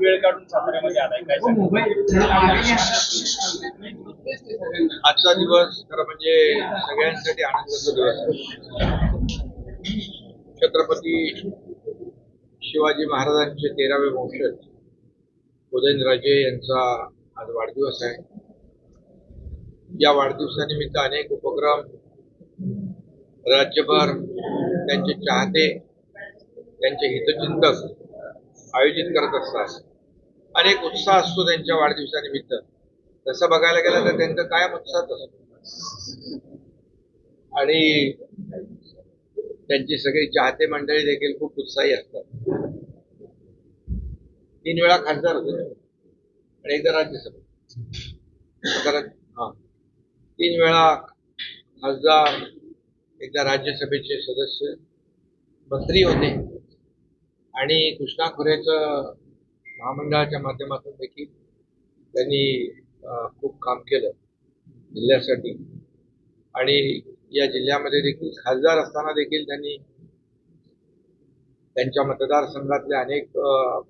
वेळ काढून साताऱ्यामध्ये आलाय काय आजचा दिवस खरं म्हणजे सगळ्यांसाठी आनंदाचा दिवस छत्रपती शिवाजी महाराजांचे तेरावे वंशज उदयनराजे यांचा आज वाढदिवस आहे. या वाढदिवसानिमित्त अनेक उपक्रम राज्यभर त्यांचे चाहते त्यांचे हितचिंतक आयोजित करत असतात. अनेक उत्साह असतो त्यांच्या वाढदिवसानिमित्त. तसं बघायला गेलं तर त्यांचं कायम उत्साहच असतो आणि त्यांची सगळी चाहते मंडळी देखील खूप उत्साही असतात. तीन वेळा खासदार होते. आणि एकदा राज्यसभा. हा. तीन वेळा खासदार एकदा राज्यसभेचे सदस्य मंत्री होते. आणि कृष्णा खोऱ्याचं महामंडळाच्या माध्यमातून देखील त्यांनी खूप काम केलं जिल्ह्यासाठी. आणि या जिल्ह्यामध्ये देखील खासदार असताना देखील त्यांनी त्यांच्या मतदारसंघातल्या अनेक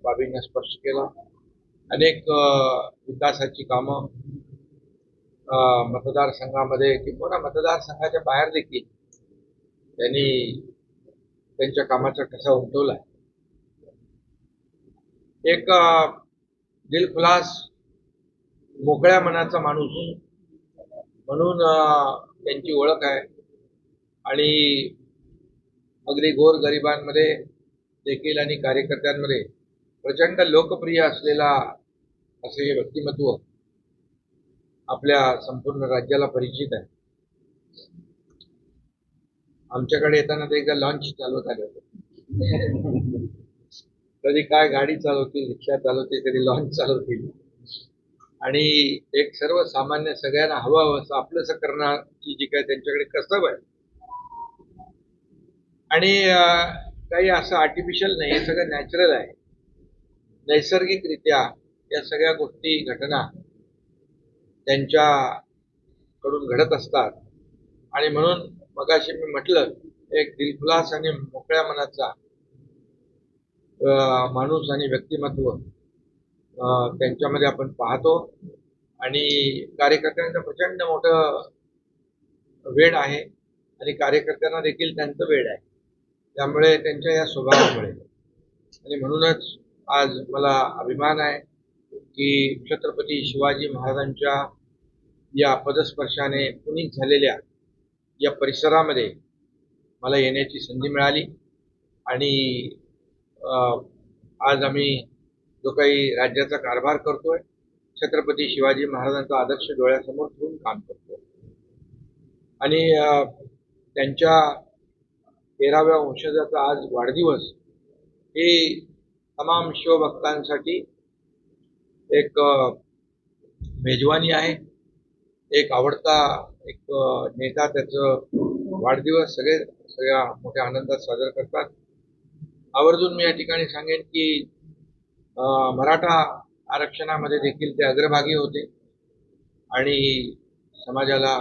बाबींना स्पर्श केला. अनेक विकासाची कामं मतदारसंघामध्ये किंवा मतदारसंघाच्या बाहेर देखील त्यांनी त्यांच्या कामाचा ठसा उमटवला. एक दिलखुलास मोकळ्या मनाचा माणूस. म्हणून त्यांची ओळख आहे. आणि अगदी गोर गरिबांमध्ये देखील आणि कार्यकर्त्यांमध्ये प्रचंड लोकप्रिय असलेला असे हे व्यक्तिमत्व आपल्या संपूर्ण राज्याला परिचित आहे. आमच्याकडे येताना ते एकदा लॉन्च चालवत आले होते. कधी काय गाडी चालवतील रिक्षा चालवतील कधी लॉन्च चालवतील. आणि एक सर्वसामान्य सगळ्यांना हवं हवं असं आपलंसं करण्याची जी काय त्यांच्याकडे कसब आहे. आणि काही असं आर्टिफिशियल नाही हे सगळं नॅचरल आहे. नैसर्गिकरित्या या सगळ्या गोष्टी घटना त्यांच्याकडून घडत असतात. आणि म्हणून मगाशी मी म्हटलं एक दिलखुलास आणि मोकळ्या मनाचा माणूस आणि व्यक्तिमत्व त्यांच्यामध्ये आपण पाहतो. आणि कार्यकर्त्यांचं प्रचंड मोठं वेळ आहे. आणि कार्यकर्त्यांना देखील त्यांचं वेळ आहे. त्यामुळे त्यांच्या या स्वभावामुळे. आणि म्हणूनच आज मला अभिमान आहे की छत्रपती शिवाजी महाराजांच्या या पदस्पर्शाने पुनीत झालेल्या या परिसरामध्ये मला येण्याची संधी मिळाली. आणि आज आम्ही जो काही राज्याचा कारभार करतोय छत्रपती शिवाजी महाराजांचा आदर्श डोळ्यासमोर ठेवून काम करतोय. आणि त्यांच्या तेराव्या वंशजाचा आज वाढदिवस हे तमाम शिवभक्तांसाठी एक मेजवानी आहे. एक आवडता एक नेता त्याचं वाढदिवस सगळे सगळ्या मोठ्या आनंदात साजरा करतात. आवर्जून मी या ठिकाणी सांगेन की मराठा आरक्षणामध्ये देखील ते अग्रभागी होते आणि समाजाला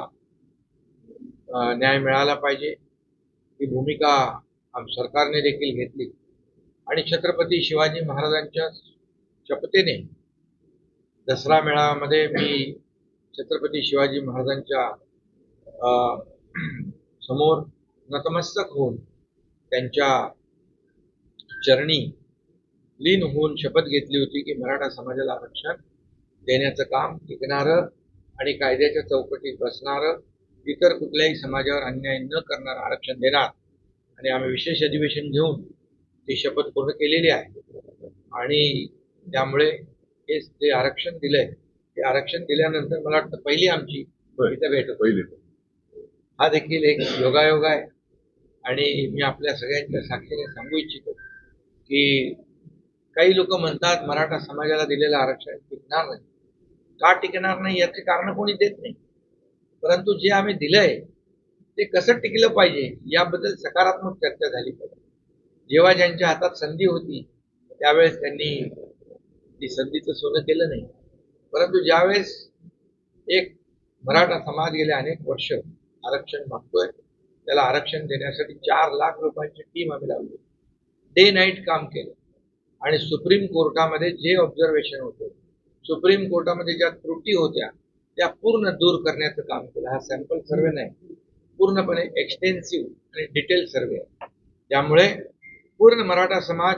न्याय मिळाला पाहिजे. ही भूमिका आम सरकारने देखील घेतली. आणि छत्रपती शिवाजी महाराजांच्या शपथेने दसरा मेळाव्यामध्ये मी छत्रपती शिवाजी महाराजांच्या अं, समोर नतमस्तक होऊन त्यांच्या चरणी लीन होऊन शपथ घेतली होती की मराठा समाजाला आरक्षण देण्याचं काम टिकणारं आणि कायद्याच्या चौकटीत बसणारं इतर कुठल्याही समाजावर अन्याय न करणार आरक्षण देणार. आणि आम्ही विशेष अधिवेशन घेऊन ती शपथ पूर्ण केलेली आहे. आणि त्यामुळे हे जे आरक्षण दिलंय ते आरक्षण दिल्यानंतर मला वाटतं पहिली आमची इथं भेट. पहिले. हा देखील एक योगायोग आहे. आणि मी आपल्या सगळ्यांच्या साक्षीने सांगू इच्छितो की काही लोक म्हणतात मराठा समाजाला दिलेलं आरक्षण टिकणार नाही. का टिकणार नाही याचे कारण कोणी देत नाही. परंतु जे आम्ही दिलंय ते कसं टिकलं पाहिजे याबद्दल सकारात्मक चर्चा झाली पाहिजे. जेव्हा ज्यांच्या हातात संधी होती त्यावेळेस त्यांनी ती संधीचं सोनं केलं नाही. परंतु ज्यावेळेस एक मराठा समाज गेले अनेक वर्ष आरक्षण मागतोय त्याला आरक्षण देण्यासाठी चार लाख रुपयांची टीम आम्ही लावली. डे नाईट काम केलं. आणि सुप्रीम कोर्टामध्ये जे ऑब्झर्वेशन होतं सुप्रीम कोर्टामध्ये ज्या त्रुटी होत्या त्या पूर्ण दूर करण्याचं काम केलं. हा सॅम्पल सर्वे नाही पूर्णपणे एक्सटेन्सिव्ह आणि डिटेल सर्वे आहे त्यामुळे पूर्ण मराठा समाज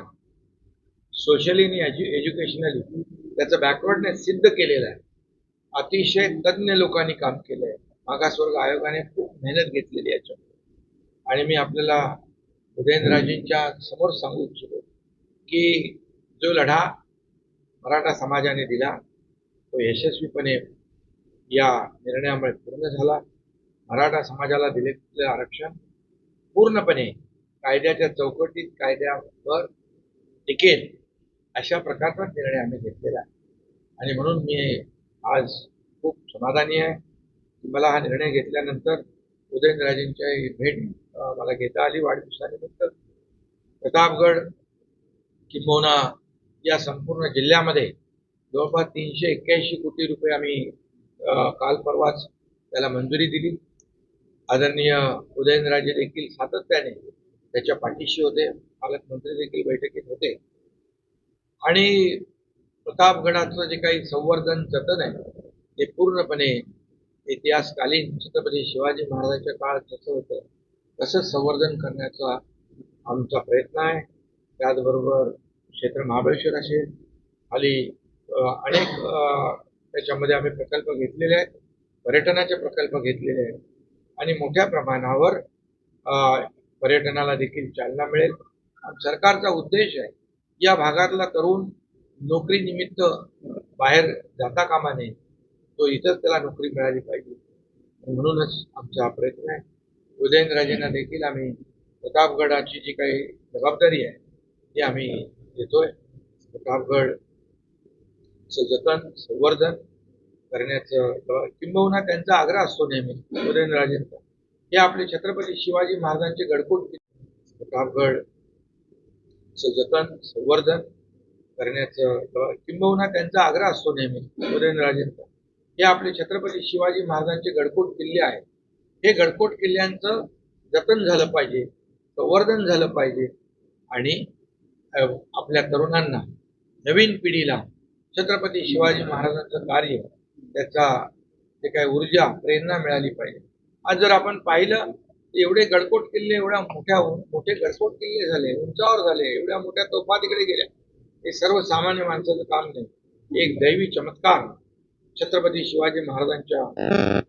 सोशली आणि एज्युकेशनली त्याचं बॅकवर्डनेस सिद्ध केलेलं आहे. अतिशय तज्ज्ञ लोकांनी काम केलं आहे मागासवर्ग आयोगाने खूप मेहनत घेतलेली याच्यामध्ये. आणि मी आपल्याला उदयनराजेंच्या समोर सांगू इच्छितो की जो लढा मराठा समाजाने दिला तो यशस्वीपणे या निर्णयामुळे पूर्ण झाला. मराठा समाजाला दिलेलं आरक्षण पूर्णपणे कायद्याच्या चौकटीत कायद्यावर टिकेल अशा प्रकारचा निर्णय आम्ही घेतलेला आहे. आणि म्हणून मी आज खूप समाधानी आहे की मला हा निर्णय घेतल्यानंतर उदयनराजेंच्या भेट मला घेता आली वाढदिवसानिमित्त. प्रतापगड किंबहुना या संपूर्ण जिल्ह्यामध्ये जवळपास तीनशे एक्क्याऐंशी कोटी रुपये आम्ही काल परवाच त्याला मंजुरी दिली. आदरणीय उदयनराजे देखील सातत्याने त्याच्या पाठीशी होते पालकमंत्री देखील बैठकीत होते. आणि प्रतापगडाचं जे काही संवर्धन जतन आहे ते पूर्णपणे इतिहासकालीन छत्रपती शिवाजी महाराजांच्या काळात जसं होतं तसंच संवर्धन करण्याचा आमचा प्रयत्न आहे. त्याचबरोबर क्षेत्र महाबळेश्वर असेल खाली अनेक त्याच्यामध्ये आम्ही प्रकल्प घेतलेले आहेत पर्यटनाचे प्रकल्प घेतलेले आहेत. आणि मोठ्या प्रमाणावर पर्यटनाला देखील चालना मिळेल. सरकारचा उद्देश आहे या भागातला तरुण नोकरीनिमित्त बाहेर जाता कामा नये. तो इथंच त्याला नोकरी मिळाली पाहिजे. म्हणूनच आमचा हा प्रयत्न आहे. उदयनराजेंना देखील आम्ही प्रतापगडाची जी काही जबाबदारी आहे ती आम्ही देतोय. प्रतापगड जतन संवर्धन करण्याचं किंबहुना त्यांचा आग्रह असतो नेहमी उदयनराजेंचा हे आपले छत्रपती शिवाजी महाराजांचे गडकोट प्रतापगडचं जतन संवर्धन करण्याचं किंबहुना त्यांचा आग्रह असतो नेहमी उदयनराजेंचा. हे आपले छत्रपती शिवाजी महाराजांचे गडकोट किल्ले आहेत हे गडकोट किल्ल्यांचं जतन झालं पाहिजे संवर्धन झालं पाहिजे आणि आपल्या तरुणांना नवीन पिढीला छत्रपती शिवाजी महाराजांचं कार्य त्याचा जे काय ऊर्जा प्रेरणा मिळाली पाहिजे. आज जर आपण पाहिलं एवढे गडकोट किल्ले एवढ्या मोठ्या मोठे गडकोट किल्ले झाले उंचावर झाले एवढ्या मोठ्या तोफा तिकडे गेल्या हे सर्वसामान्य माणसाचं काम नाही. एक दैवी चमत्कार छत्रपती शिवाजी महाराजांच्या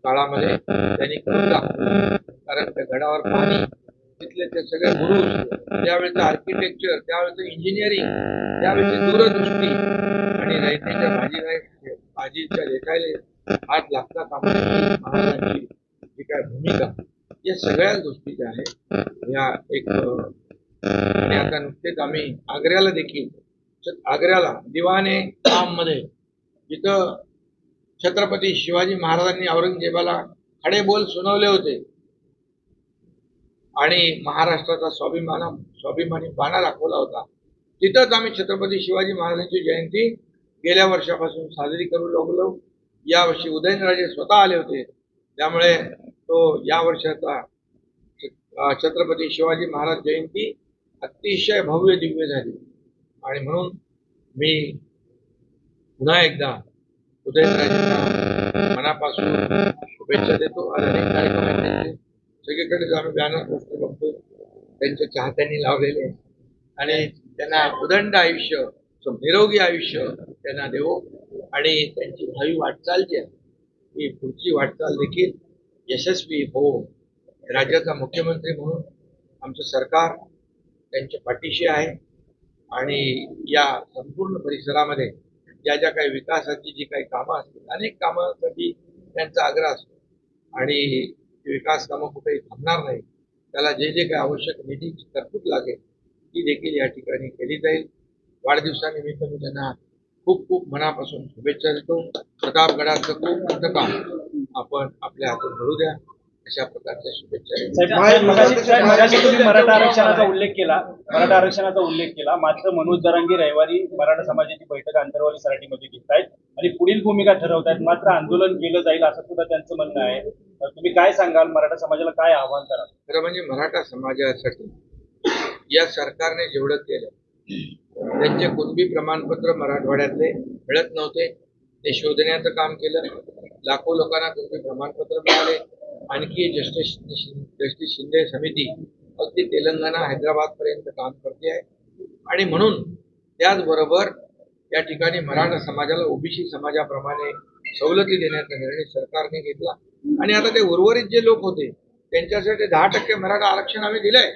काळामध्ये त्यांनी कारण त्या गडावर पाणी तिथले ते सगळे गुरु त्यावेळेचं आर्किटेक्चर त्यावेळेचं इंजिनिअरिंग त्यावेळेची दूरदृष्टी आणि रयतेच्या भाजी भाजीच्या लेखायला हात लागता कामा महाराजांची जी काय भूमिका. या सगळ्या गोष्टी ज्या आहेत. या एक आणि आता नुकतेच आम्ही आग्र्याला देखील आग्र्याला दिवाने मध्ये जिथं छत्रपती शिवाजी महाराजांनी औरंगजेबाला खडे बोल सुनावले होते. आणि महाराष्ट्राचा स्वाभिमान स्वाभिमानी बाणा दाखवला होता. तिथंच आम्ही छत्रपती शिवाजी महाराजांची जयंती गेल्या वर्षापासून साजरी करू लागलो. यावर्षी उदयनराजे स्वतः आले होते. त्यामुळे तो या वर्षाचा छत्रपती शिवाजी महाराज जयंती अतिशय भव्य दिव्य झाली. आणि म्हणून मी पुन्हा एकदा उदयनराजे मनापासून शुभेच्छा देतो आणि अनेक कार्यक्रम आहेत त्यांचे. सगळीकडे आम्ही बॅनर पोस्टर बघतो. त्यांच्या चाहत्यांनी लावलेले. आणि त्यांना उदंड आयुष्य निरोगी आयुष्य त्यांना देवो आणि त्यांची भावी वाटचाल जी आहे ती पुढची वाटचाल देखील यशस्वी हो राज्याचा मुख्यमंत्री म्हणून आमचं सरकार त्यांच्या पाठीशी आहे. आणि या संपूर्ण परिसरामध्ये ज्या ज्या काही विकासाची जी काही कामं असतील अनेक कामासाठी त्यांचा आग्रह असतो. आणि विकास कामं कुठेही थांबणार नाही. त्याला जे जे काही आवश्यक निधीची तरतूद लागेल ती देखील या ठिकाणी केली जाईल. वाढदिवसानिमित्त मी त्यांना खूप खूप मनापासून शुभेच्छा देतो. प्रतापगडाचं खूप मोठं काम आपण आपल्या हातून घडू द्या. अशा प्रकारच्या शुभेच्छा. मराठा आरक्षणाचा उल्लेख केला. मराठा आरक्षणाचा उल्लेख केला. मात्र मनोज जरांगी रविवारी मराठा समाजाची बैठक आंतरवाली सराटीमध्ये घेत आहेत आणि पुढील भूमिका ठरवत आहेत मात्र आंदोलन केलं जाईल असं सुद्धा त्यांचं म्हणणं आहे. तर तुम्ही काय सांगाल? मराठा समाजाला काय आव्हान कराल? खरं म्हणजे मराठा समाजासाठी या सरकारने जेवढं केलं त्यांचे कुणबी प्रमाणपत्र मराठवाड्यातले मिळत नव्हते. ते शोधण्याचं काम केलं. लाखो लोकांना कुणबी प्रमाणपत्र मिळाले. आणखी जस्टिस जस्टिस शिंदे समिती अगदी तेलंगणा हैदराबादपर्यंत काम करते आहे. आणि म्हणून त्याचबरोबर या ठिकाणी मराठा समाजाला ओबीसी समाजाप्रमाणे सवलती देण्याचा निर्णय सरकारने घेतला. आणि आता ते उर्वरित जे लोक होते त्यांच्यासाठी दहा टक्के मराठा आरक्षण आम्ही दिलंय.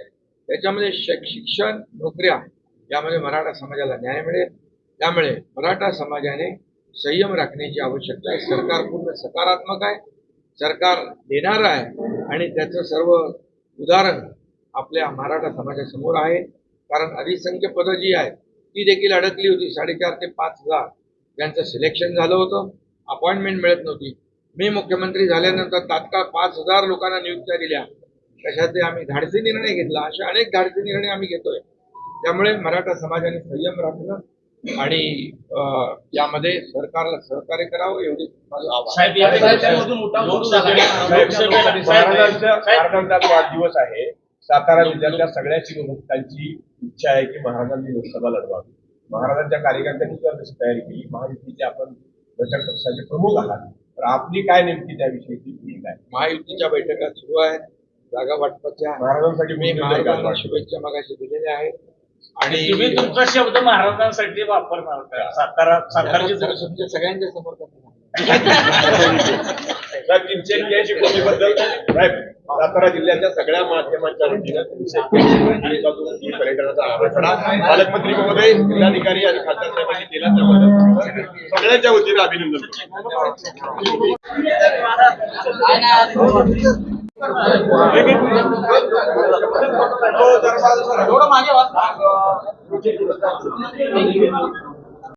त्याच्यामध्ये शिक्षण नोकऱ्या यामध्ये मराठा समाजाला न्याय मिळेल. त्यामुळे मराठा समाजाने संयम राखण्याची आवश्यकता आहे. सरकार पूर्ण सकारात्मक आहे. सरकार देणार आहे आणि त्याचं सर्व उदाहरण आपल्या मराठा समाजासमोर आहे. कारण अधिसंख्य पदं जी आहेत ती देखील अडकली होती. साडेचार ते पाच हजार त्यांचं सिलेक्शन झालं होतं. अपॉइंटमेंट मिळत नव्हती. मी मुख्यमंत्री झाल्यानंतर तात्काळ पाच हजार लोकांना नियुक्त्या दिल्या. कशाचे आम्ही धाडसी निर्णय घेतला? असे अनेक धाडसी निर्णय आम्ही घेतोय. त्यामुळे मराठा समाजाने संयम राखणं आणि यामध्ये सरकारला सहकार्य करावं एवढी महाराजांचा वाढदिवस आहे सातारा जिल्ह्यातल्या सगळ्या शिवभक्तांची इच्छा आहे की महाराजांनी लोकसभा लढवावी. महाराजांच्या कार्यकर्त्यांनी सुद्धा तशी तयारी केली. महायुतीचे आपण घटक पक्षाचे प्रमुख आहात. तर आपली काय नेमकी त्याविषयीची भूमिका आहे? महायुतीच्या बैठका सुरू आहेत. जागा वाटपाच्या. महाराजांसाठी मी महाराजांना? शुभेच्छा मागाशी दिलेल्या आहेत. तुम्ही आणि तुमचा शब्द महाराजांसाठी वापरणार का? सातारा सातारची जरा तुमच्या सगळ्यांच्या समोर सातारा जिल्ह्याच्या सगळ्या माध्यमांच्या वतीनं पर्यटनाचा आराखडा पालकमंत्री महोदय जिल्हाधिकारी आणि खासदार साहेबांनी दिला त्याबद्दल सगळ्यांच्या वतीनं अभिनंदन एवढं मागे